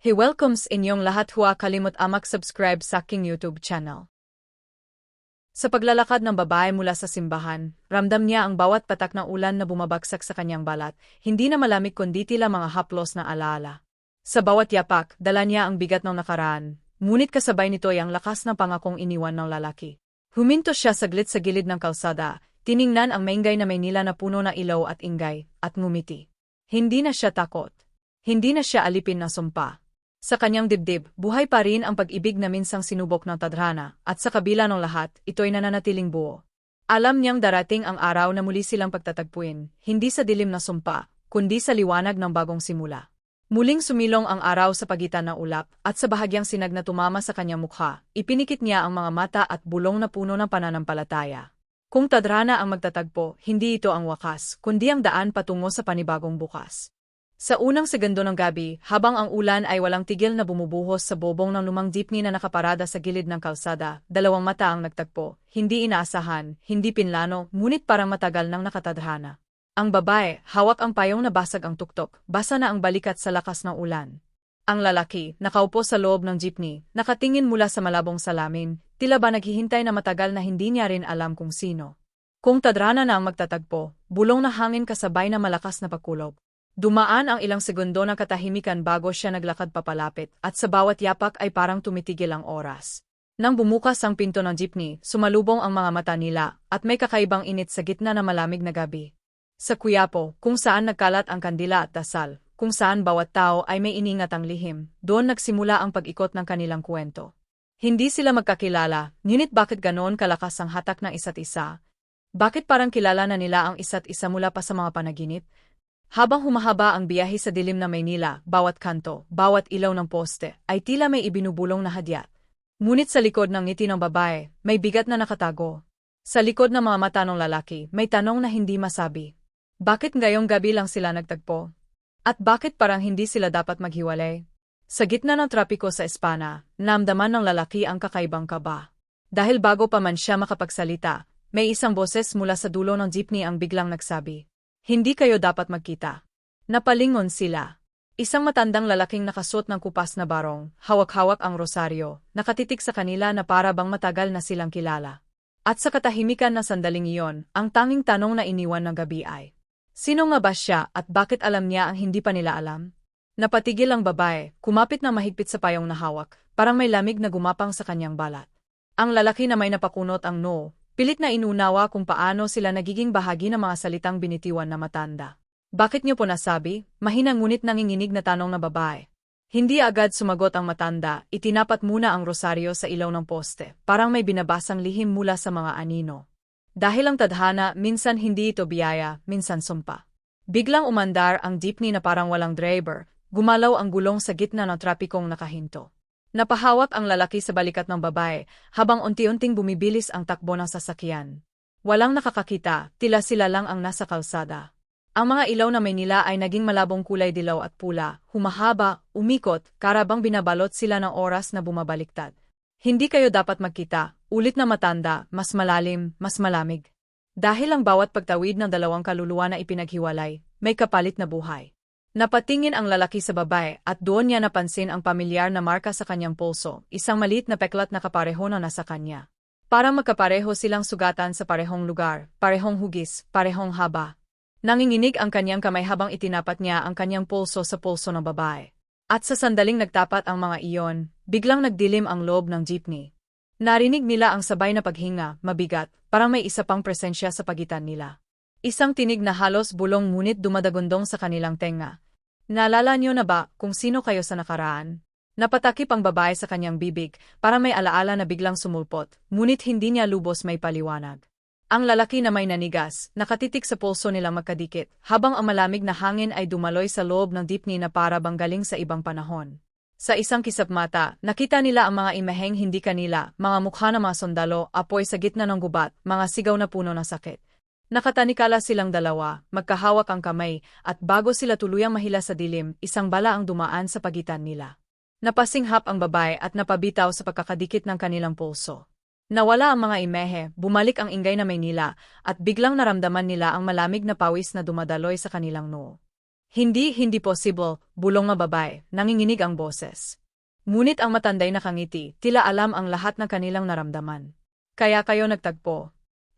He welcomes inyong lahat huwa kalimut amak subscribe sa aking YouTube channel. Sa paglalakad ng babae mula sa simbahan, ramdam niya ang bawat patak ng ulan na bumabagsak sa kanyang balat, hindi na malamig kundi tila mga haplos na alaala. Sa bawat yapak, dala niya ang bigat ng nakaraan, ngunit kasabay nito ay ang lakas ng pangakong iniwan ng lalaki. Huminto siya saglit sa gilid ng kalsada, tiningnan ang maingay na Maynila na puno na ilaw at ingay, at ngumiti. Hindi na siya takot. Hindi na siya alipin na sumpa. Sa kanyang dibdib, buhay pa rin ang pag-ibig na minsang sinubok ng tadhana, at sa kabila ng lahat, ito'y nananatiling buo. Alam niyang darating ang araw na muli silang pagtatagpuin, hindi sa dilim na sumpa, kundi sa liwanag ng bagong simula. Muling sumilong ang araw sa pagitan ng ulap, at sa bahagyang sinag na tumama sa kanyang mukha, ipinikit niya ang mga mata at bulong na puno ng pananampalataya. Kung tadrana ang magtatagpo, hindi ito ang wakas, kundi ang daan patungo sa panibagong bukas. Sa unang segundo ng gabi, habang ang ulan ay walang tigil na bumubuhos sa bobong ng lumang jeepney na nakaparada sa gilid ng kalsada, dalawang mata ang nagtagpo, hindi inaasahan, hindi pinlano, ngunit parang matagal nang nakatadhana. Ang babae, hawak ang payong na basag ang tuktok, basa na ang balikat sa lakas ng ulan. Ang lalaki, nakaupo sa loob ng jeepney, nakatingin mula sa malabong salamin, tila ba naghihintay na matagal na hindi niya rin alam kung sino. Kung tadrana na ang magtatagpo, bulong na hangin kasabay na malakas na pagkulob. Dumaan ang ilang segundo ng katahimikan bago siya naglakad papalapit at sa bawat yapak ay parang tumitigil ang oras. Nang bumukas ang pinto ng jeepney, sumalubong ang mga mata nila at may kakaibang init sa gitna ng malamig na gabi. Sa Kuyapo, kung saan nagkalat ang kandila at dasal, kung saan bawat tao ay may iningat ang lihim, doon nagsimula ang pag-ikot ng kanilang kwento. Hindi sila magkakilala, ngunit bakit ganoon kalakas ang hatak ng isa't isa? Bakit parang kilala na nila ang isa't isa mula pa sa mga panaginip? Habang humahaba ang biyahe sa dilim na Maynila, bawat kanto, bawat ilaw ng poste, ay tila may ibinubulong na hadyat. Ngunit sa likod ng ngiti ng babae, may bigat na nakatago. Sa likod ng mga mata ng lalaki, may tanong na hindi masabi. Bakit ngayong gabi lang sila nagtagpo? At bakit parang hindi sila dapat maghiwalay? Sa gitna ng trapiko sa Espana, namdaman ng lalaki ang kakaibang kaba. Dahil bago pa man siya makapagsalita, may isang boses mula sa dulo ng jeepney ang biglang nagsabi. Hindi kayo dapat magkita. Napalingon sila. Isang matandang lalaking nakasuot ng kupas na barong, hawak-hawak ang rosaryo, nakatitik sa kanila na para bang matagal na silang kilala. At sa katahimikan na sandaling iyon, ang tanging tanong na iniwan ng gabi ay, Sino nga ba siya at bakit alam niya ang hindi pa nila alam? Napatigil ang babae, kumapit na mahigpit sa payong na hawak, parang may lamig na gumapang sa kanyang balat. Ang lalaki na may napakunot ang no, Pilit na inunawa kung paano sila nagiging bahagi ng mga salitang binitiwan na matanda. Bakit niyo po nasabi? Mahina ngunit nanginginig na tanong na babae. Hindi agad sumagot ang matanda, itinapat muna ang rosaryo sa ilaw ng poste, parang may binabasang lihim mula sa mga anino. Dahil ang tadhana, minsan hindi ito biyaya, minsan sumpa. Biglang umandar ang jeepney na parang walang driver, gumalaw ang gulong sa gitna ng trapikong nakahinto. Napahawak ang lalaki sa balikat ng babae, habang unti-unting bumibilis ang takbo ng sasakyan. Walang nakakakita, tila sila lang ang nasa kalsada. Ang mga ilaw na Maynila ay naging malabong kulay dilaw at pula, humahaba, umikot, karabang binabalot sila ng oras na bumabaliktad. Hindi kayo dapat magkita, ulit na matanda, mas malalim, mas malamig. Dahil ang bawat pagtawid ng dalawang kaluluwa na ipinaghiwalay, may kapalit na buhay. Napatingin ang lalaki sa babae at doon niya napansin ang pamilyar na marka sa kanyang pulso, isang maliit na peklat na kapareho na nasa kanya. Parang magkapareho silang sugatan sa parehong lugar, parehong hugis, parehong haba. Nanginginig ang kanyang kamay habang itinapat niya ang kanyang pulso sa pulso ng babae. At sa sandaling nagtapat ang mga iyon, biglang nagdilim ang loob ng jeepney. Narinig nila ang sabay na paghinga, mabigat, parang may isa pang presensya sa pagitan nila. Isang tinig na halos bulong ngunit dumadagundong sa kanilang tenga. Naalala niyo na ba kung sino kayo sa nakaraan? Napatakip ang babae sa kanyang bibig para may alaala na biglang sumulpot, ngunit hindi niya lubos may paliwanag. Ang lalaki na may nanigas, nakatitik sa pulso nila magkadikit, habang ang malamig na hangin ay dumaloy sa loob ng dipni na para bang galing sa ibang panahon. Sa isang kisap mata, nakita nila ang mga imaheng hindi kanila, mga mukha ng mga sundalo, apoy sa gitna ng gubat, mga sigaw na puno ng sakit. Nakatanikala silang dalawa, magkahawak ang kamay, at bago sila tuluyang mahila sa dilim, isang bala ang dumaan sa pagitan nila. Napasinghap ang babae at napabitaw sa pagkakadikit ng kanilang pulso. Nawala ang mga imehe, bumalik ang ingay na Maynila, at biglang naramdaman nila ang malamig na pawis na dumadaloy sa kanilang noo. Hindi, hindi possible, bulong na babae, nanginginig ang boses. Ngunit ang matanday nakangiti, tila alam ang lahat ng kanilang naramdaman. Kaya kayo nagtagpo.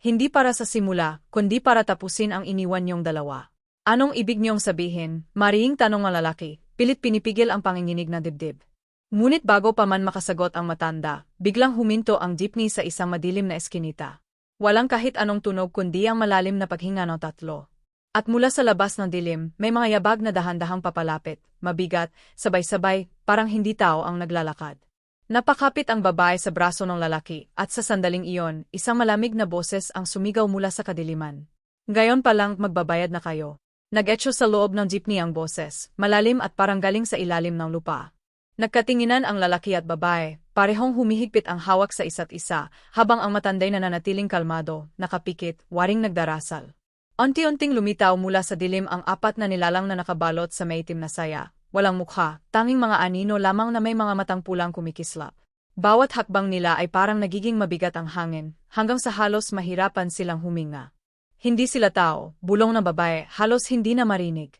Hindi para sa simula, kundi para tapusin ang iniwan niyong dalawa. Anong ibig niyong sabihin? Mariing tanong ang lalaki, pilit pinipigil ang panginginig na dibdib. Ngunit bago pa man makasagot ang matanda, biglang huminto ang jeepney sa isang madilim na eskinita. Walang kahit anong tunog kundi ang malalim na paghinga ng tatlo. At mula sa labas ng dilim, may mga yabag na dahan-dahang papalapit, mabigat, sabay-sabay, parang hindi tao ang naglalakad. Napakapit ang babae sa braso ng lalaki, at sa sandaling iyon, isang malamig na boses ang sumigaw mula sa kadiliman. Gayon pa lang magbabayad na kayo. Nag-etcho sa loob ng jeepney ang boses, malalim at parang galing sa ilalim ng lupa. Nagkatinginan ang lalaki at babae, parehong humihigpit ang hawak sa isa't isa, habang ang matanday na nanatiling kalmado, nakapikit, waring nagdarasal. Unti-unting lumitaw mula sa dilim ang apat na nilalang na nakabalot sa maitim na saya. Walang mukha, tanging mga anino lamang na may mga matang pulang kumikislap. Bawat hakbang nila ay parang nagiging mabigat ang hangin, hanggang sa halos mahirapan silang huminga. Hindi sila tao, bulong na babae, halos hindi na marinig.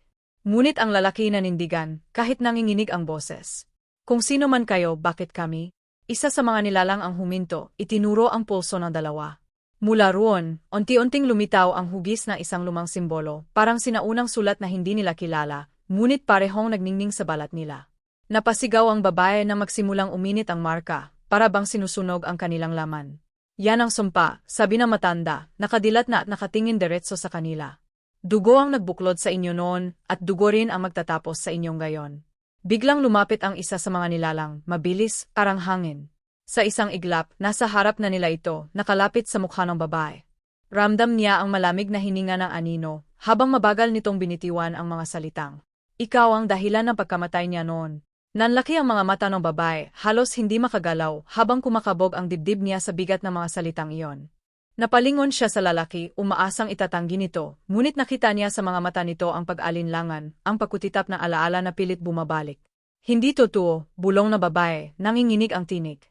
Ngunit ang lalaki nanindigan, kahit nanginginig ang boses. Kung sino man kayo, bakit kami? Isa sa mga nilalang ang huminto, itinuro ang pulso ng dalawa. Mula roon, unti-unting lumitaw ang hugis na isang lumang simbolo, parang sinaunang sulat na hindi nila kilala, ngunit parehong nagningning sa balat nila. Napasigaw ang babae na magsimulang uminit ang marka, para bang sinusunog ang kanilang laman. Yan ang sumpa, sabi ng matanda, nakadilat na at nakatingin diretso sa kanila. Dugo ang nagbuklod sa inyo noon, at dugo rin ang magtatapos sa inyong gayon. Biglang lumapit ang isa sa mga nilalang, mabilis, parang hangin. Sa isang iglap, nasa harap na nila ito, nakalapit sa mukha ng babae. Ramdam niya ang malamig na hininga ng anino, habang mabagal nitong binitiwan ang mga salitang. Ikaw ang dahilan ng pagkamatay niya noon. Nanlaki ang mga mata ng babae, halos hindi makagalaw, habang kumakabog ang dibdib niya sa bigat ng mga salitang iyon. Napalingon siya sa lalaki, umaasang itatanggi nito, ngunit nakita niya sa mga mata nito ang pag-alinlangan, ang pagkutitap na alaala na pilit bumabalik. Hindi totoo, bulong na babae, nanginginig ang tinig.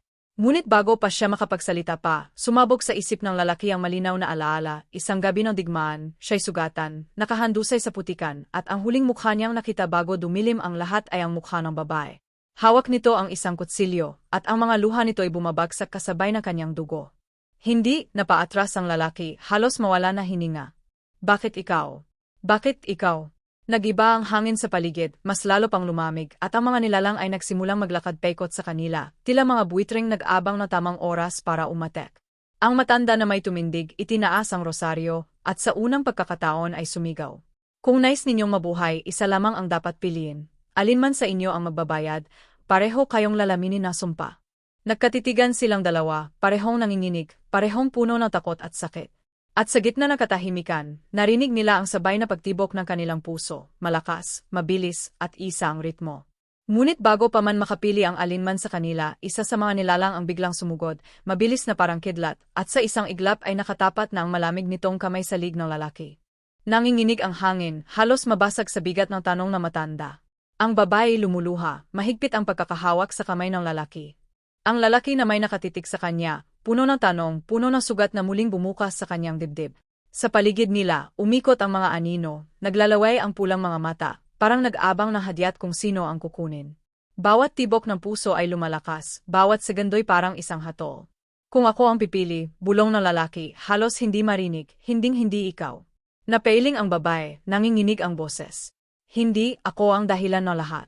Ngunit bago pa siya makapagsalita pa, sumabog sa isip ng lalaki ang malinaw na alaala, isang gabi ng digmaan, siya'y sugatan, nakahandusay sa putikan, at ang huling mukha niyang nakita bago dumilim ang lahat ay ang mukha ng babae. Hawak nito ang isang kutsilyo, at ang mga luha nito ay bumabagsak kasabay ng kanyang dugo. Hindi, napaatras ang lalaki, halos mawala na hininga. Bakit ikaw? Bakit ikaw? Nagiba ang hangin sa paligid, mas lalo pang lumamig, at ang mga nilalang ay nagsimulang maglakad pekot sa kanila, tila mga buitring nag-abang na tamang oras para umatek. Ang matanda na may tumindig, itinaas ang rosaryo, at sa unang pagkakataon ay sumigaw. Kung nais ninyong mabuhay, isa lamang ang dapat piliin. Alin man sa inyo ang magbabayad, pareho kayong lalaminin na sumpa. Nagkatitigan silang dalawa, parehong nanginginig, parehong puno ng takot at sakit. At sa gitna ng katahimikan, narinig nila ang sabay na pagtibok ng kanilang puso, malakas, mabilis, at isa ang ritmo. Ngunit bago pa man makapili ang alinman sa kanila, isa sa mga nilalang ang biglang sumugod, mabilis na parang kidlat, at sa isang iglap ay nakatapat na ang malamig nitong kamay sa lig ng lalaki. Nanginginig ang hangin, halos mabasag sa bigat ng tanong na matanda. Ang babae lumuluha, mahigpit ang pagkakahawak sa kamay ng lalaki. Ang lalaki na may nakatitik sa kanya, Puno ng tanong, puno ng sugat na muling bumukas sa kanyang dibdib. Sa paligid nila, umikot ang mga anino, naglalaway ang pulang mga mata, parang nag-abang ng hadyat kung sino ang kukunin. Bawat tibok ng puso ay lumalakas, bawat segundo'y parang isang hatol. Kung ako ang pipili, bulong ng lalaki, halos hindi marinig, hinding-hindi ikaw. Napailing ang babae, nanginginig ang boses. Hindi, ako ang dahilan ng lahat.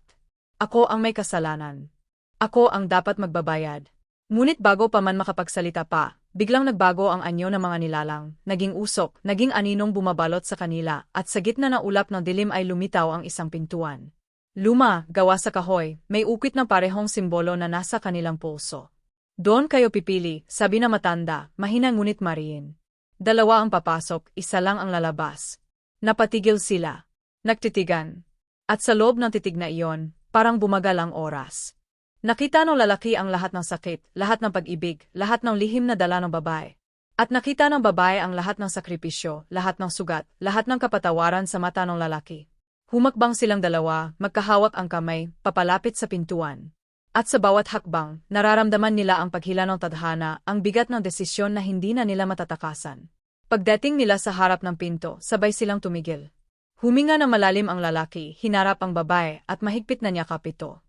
Ako ang may kasalanan. Ako ang dapat magbabayad. Ngunit bago pa man makapagsalita pa, biglang nagbago ang anyo ng mga nilalang, naging usok, naging aninong bumabalot sa kanila, at sa gitna ng ulap ng dilim ay lumitaw ang isang pintuan. Luma, gawa sa kahoy, may ukit ng parehong simbolo na nasa kanilang pulso. Doon kayo pipili, sabi na matanda, mahina ngunit mariin. Dalawa ang papasok, isa lang ang lalabas. Napatigil sila. Nagtitigan. At sa loob ng titig na iyon, parang bumagal ang oras. Nakita ng lalaki ang lahat ng sakit, lahat ng pag-ibig, lahat ng lihim na dala ng babae. At nakita ng babae ang lahat ng sakripisyo, lahat ng sugat, lahat ng kapatawaran sa mata ng lalaki. Humakbang silang dalawa, magkahawak ang kamay, papalapit sa pintuan. At sa bawat hakbang, nararamdaman nila ang paghila ng tadhana, ang bigat ng desisyon na hindi na nila matatakasan. Pagdating nila sa harap ng pinto, sabay silang tumigil. Huminga na malalim ang lalaki, hinarap ang babae, at mahigpit na niya kapito.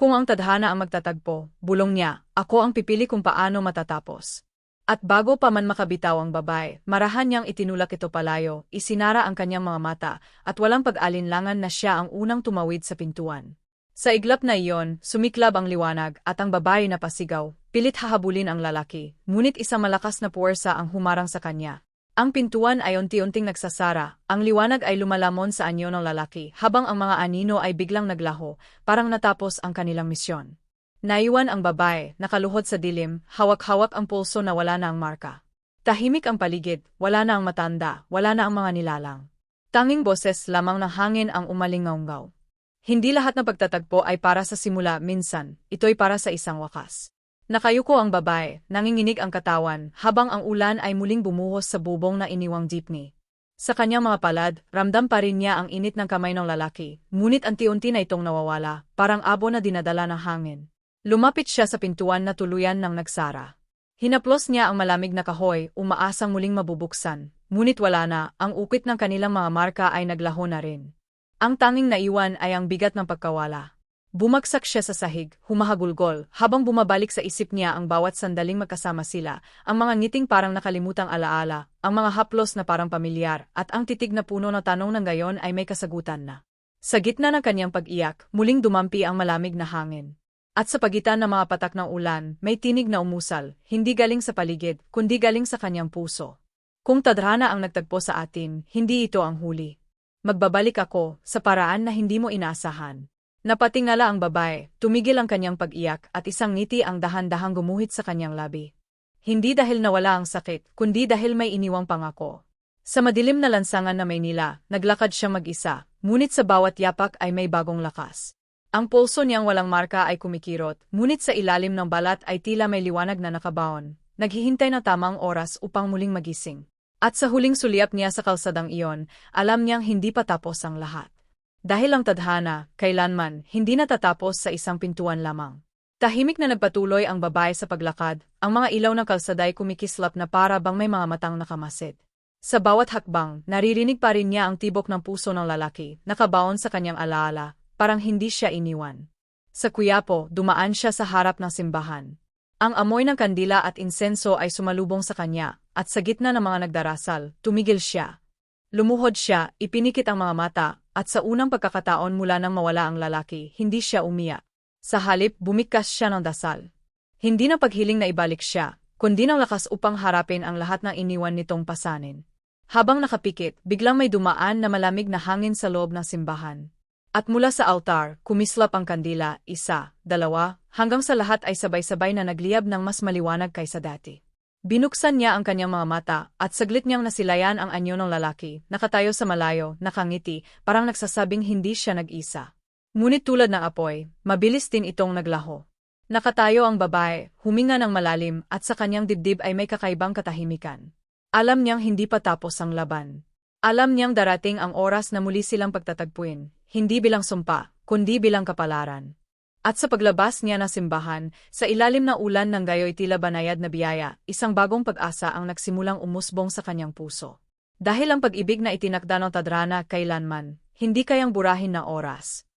Kung ang tadhana ang magtatagpo, bulong niya, ako ang pipili kung paano matatapos. At bago pa man makabitaw ang babae, marahan niyang itinulak ito palayo, isinara ang kanyang mga mata, at walang pag-alinlangan na siya ang unang tumawid sa pintuan. Sa iglap na iyon, sumiklab ang liwanag at ang babae na pasigaw, pilit hahabulin ang lalaki, ngunit isang malakas na puwersa ang humarang sa kanya. Ang pintuan ay unti-unting nagsasara, ang liwanag ay lumalamon sa anyo ng lalaki, habang ang mga anino ay biglang naglaho, parang natapos ang kanilang misyon. Naiwan ang babae, nakaluhod sa dilim, hawak-hawak ang pulso na wala na ang marka. Tahimik ang paligid, wala na ang matanda, wala na ang mga nilalang. Tanging boses lamang ng hangin ang umalingaungaw. Hindi lahat ng pagtatagpo ay para sa simula minsan, ito'y para sa isang wakas. Nakayuko ang babae, nanginginig ang katawan, habang ang ulan ay muling bumuhos sa bubong na iniwang jeepney. Sa kanyang mga palad, ramdam pa rin niya ang init ng kamay ng lalaki, ngunit anti-unti na itong nawawala, parang abo na dinadala ng hangin. Lumapit siya sa pintuan na tuluyan ng nagsara. Hinaplos niya ang malamig na kahoy, umaasang muling mabubuksan, ngunit wala na, ang ukit ng kanilang mga marka ay naglaho na rin. Ang tanging naiwan ay ang bigat ng pagkawala. Bumagsak siya sa sahig, humahagulgol, habang bumabalik sa isip niya ang bawat sandaling magkasama sila, ang mga ngiting parang nakalimutang alaala, ang mga haplos na parang pamilyar, at ang titig na puno na tanong ng gayon ay may kasagutan na. Sa gitna ng kanyang pag-iyak, muling dumampi ang malamig na hangin. At sa pagitan ng mga patak ng ulan, may tinig na umusal, hindi galing sa paligid, kundi galing sa kanyang puso. Kung tadrana ang nagtagpo sa atin, hindi ito ang huli. Magbabalik ako, sa paraan na hindi mo inaasahan. Napatingala ang babae, tumigil ang kanyang pag-iyak at isang ngiti ang dahan-dahang gumuhit sa kanyang labi. Hindi dahil nawala ang sakit, kundi dahil may iniwang pangako. Sa madilim na lansangan na Maynila, naglakad siya mag-isa, ngunit sa bawat yapak ay may bagong lakas. Ang pulso niyang walang marka ay kumikirot, ngunit sa ilalim ng balat ay tila may liwanag na nakabaon, naghihintay na tamang oras upang muling magising. At sa huling sulyap niya sa kalsadang iyon, alam niyang hindi pa tapos ang lahat. Dahil ang tadhana, kailanman, hindi natatapos sa isang pintuan lamang. Tahimik na nagpatuloy ang babae sa paglakad, ang mga ilaw ng kalsaday kumikislap na para bang may mga matang nakamasid. Sa bawat hakbang, naririnig pa rin niya ang tibok ng puso ng lalaki, nakabaon sa kanyang alaala, parang hindi siya iniwan. Sa Kuyapo, dumaan siya sa harap ng simbahan. Ang amoy ng kandila at insenso ay sumalubong sa kanya, at sa gitna ng mga nagdarasal, tumigil siya. Lumuhod siya, ipinikit ang mga mata, at sa unang pagkakataon mula nang mawala ang lalaki, hindi siya umiyak. Sa halip, bumigkas siya ng dasal. Hindi na paghiling na ibalik siya, kundi ng lakas upang harapin ang lahat ng iniwan nitong pasanin. Habang nakapikit, biglang may dumaan na malamig na hangin sa loob ng simbahan. At mula sa altar, kumislap ang kandila, isa, dalawa, hanggang sa lahat ay sabay-sabay na nagliyab ng mas maliwanag kaysa dati. Binuksan niya ang kanyang mga mata at saglit niyang nasilayan ang anyo ng lalaki, nakatayo sa malayo, nakangiti, parang nagsasabing hindi siya nag-isa. Ngunit tulad ng apoy, mabilis din itong naglaho. Nakatayo ang babae, huminga ng malalim at sa kanyang dibdib ay may kakaibang katahimikan. Alam niyang hindi pa tapos ang laban. Alam niyang darating ang oras na muli silang pagtatagpuin, hindi bilang sumpa, kundi bilang kapalaran. At sa paglabas niya na simbahan, sa ilalim ng ulan ng gayoy tila banayad na biyaya, isang bagong pag-asa ang nagsimulang umusbong sa kanyang puso. Dahil ang pag-ibig na itinakda ng tadrana kailanman, hindi kayang burahin na oras.